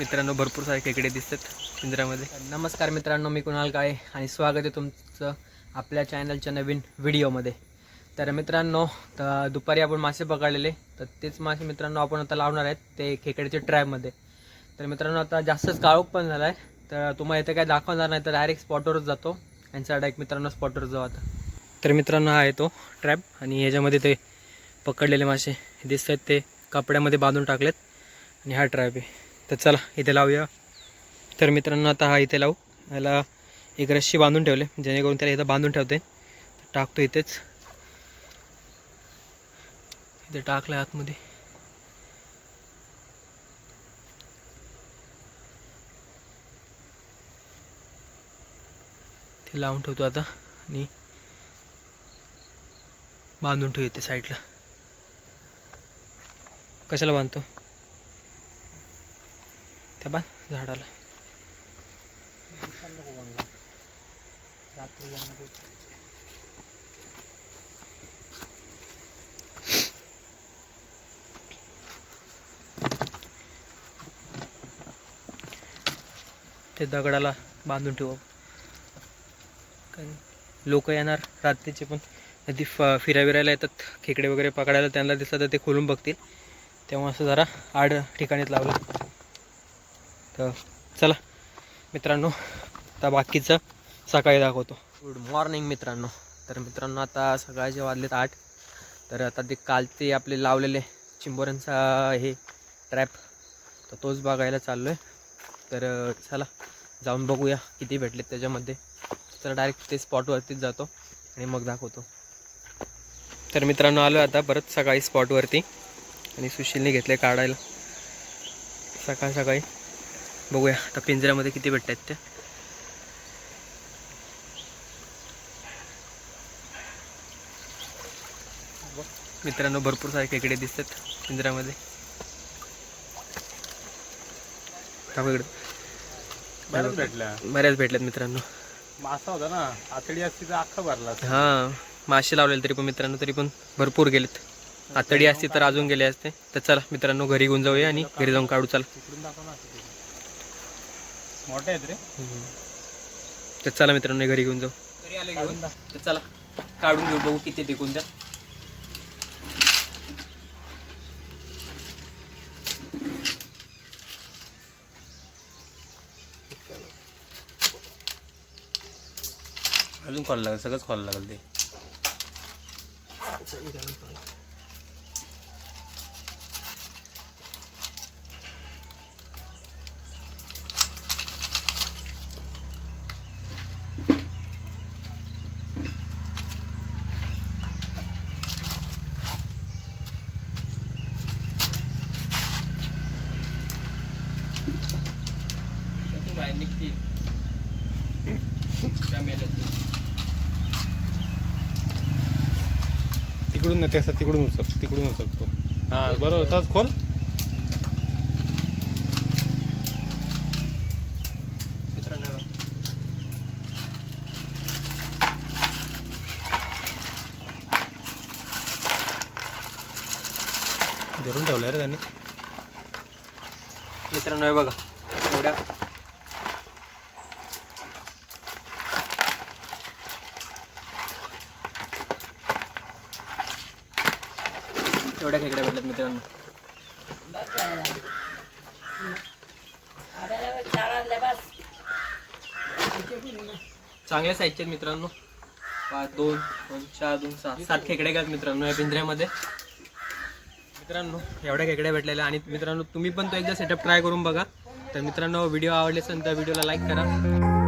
मित्रांनो भरपूर सारे खेकडे दिसतात पिंजऱ्यामध्ये नमस्कार मित्रांनो मी कुणाल काळे आणि स्वागत आहे तुमचं आपल्या चॅनलच्या नवीन व्हिडिओमध्ये. तर मित्रांनो तर दुपारी आपण मासे पकडलेले तर तेच मासे मित्रांनो आपण आता लावणार आहेत ते खेकड्याच्या ट्रॅपमध्ये. तर मित्रांनो आता जास्तच काळोख पण झाला आहे तर तुम्हाला इथे काय दाखवणार नाही तर डायरेक्ट स्पॉटवरच जातो यांचा डायरेक्ट मित्रांनो स्पॉटवर जाऊ आता. तर मित्रांनो हा आहे तो ट्रॅप आणि ह्याच्यामध्ये ते पकडलेले मासे दिसत आहेत ते कपड्यामध्ये बांधून टाकलेत आणि हा ट्रॅप आहे. तर चला इथे लावूया. तर मित्रांनो आता हा इथे लावू. याला एक रस्सी बांधून ठेवले. जेणेकरून त्याला इथं बांधून ठेवते. टाकतो इथेच. इथे टाकलं आतमध्ये. ते लावून ठेवतो आता आणि बांधून ठेवू इथे साईडला कशाला बांधतो? त्या बा झाडाला. ते दगडाला बांधून ठेवू. लोक येणार रात्रीचे पण. कधी फ फिराविरायला येतात खेकडे वगैरे पकडायला त्यांना दिसलं तर ते खोलून बघतील. तेव्हा असं जरा आड ठिकाणीच लावलं. तर चला मित्रांनो आता बाकीचं सकाळी दाखवतो. गुड मॉर्निंग मित्रांनो. तर मित्रांनो आता सकाळचे वाजलेत आठ. तर आता ते काल ते आपले लावलेले चिंबोऱ्यांचा हे ट्रॅप तर तोच बघायला चाललो आहे तर चला जाऊन बघूया किती भेटलेत त्याच्यामध्ये. तर डायरेक्ट ते स्पॉटवरतीच जातो आणि मग दाखवतो. तर मित्रांनो आलो आता परत सकाळी स्पॉटवरती आणि सुशीलने घेतले काढायला. सकाळ सकाळी. बघूया आता पिंजऱ्यामध्ये किती भेटत आहेत ते. मित्रांनो भरपूर सारे खेकडे दिसतात पिंजऱ्यामध्ये. बऱ्याच भेटल्या. बऱ्याच भेटल्यात मित्रांनो. मासा होता ना आतडी असती तर अख्खा भरला. हां मासे लावलेले तरी पण मित्रांनो तरी पण भरपूर गेलेत. आतडी असती तर अजून गेले असते. तर चला मित्रांनो घरी घेऊन जाऊया आणि घरी जाऊन काढू चला तिकडून दाखव ना असं ते. मोठे आहेत रे. तर चला मित्रांनो घरी घेऊन जाऊ. घरी आले घेऊन तर चला काढून घेऊ बघू किती टिकून द्या. अजून खोला लागेल सगळंच खोला लागेल ते. तिकडून नाही त्याचा तिकडून उचल तिकडून उचलतो. हा बरोबर तोच खोल. मित्रांनो. बघा. धरून ठेवलं रे त्यांनी. मित्रांनो हे बघा एवढ्या एवढ्या खेकड्या भेटल्यात मित्रांनो. चांगल्या साईजचे आहेत मित्रांनो. पाच दोन दोन चार दोन सहा सात खेकड्या घ्यात मित्रांनो या पिंजऱ्यामध्ये. मित्रांनो एवढ्या खेकड्या भेटलेल्या आणि मित्रांनो तुम्ही पण तो एकदा सेटअप ट्राय करून बघा. तर मित्रांनो व्हिडिओ आवडले असेल तर व्हिडिओला लाईक करा.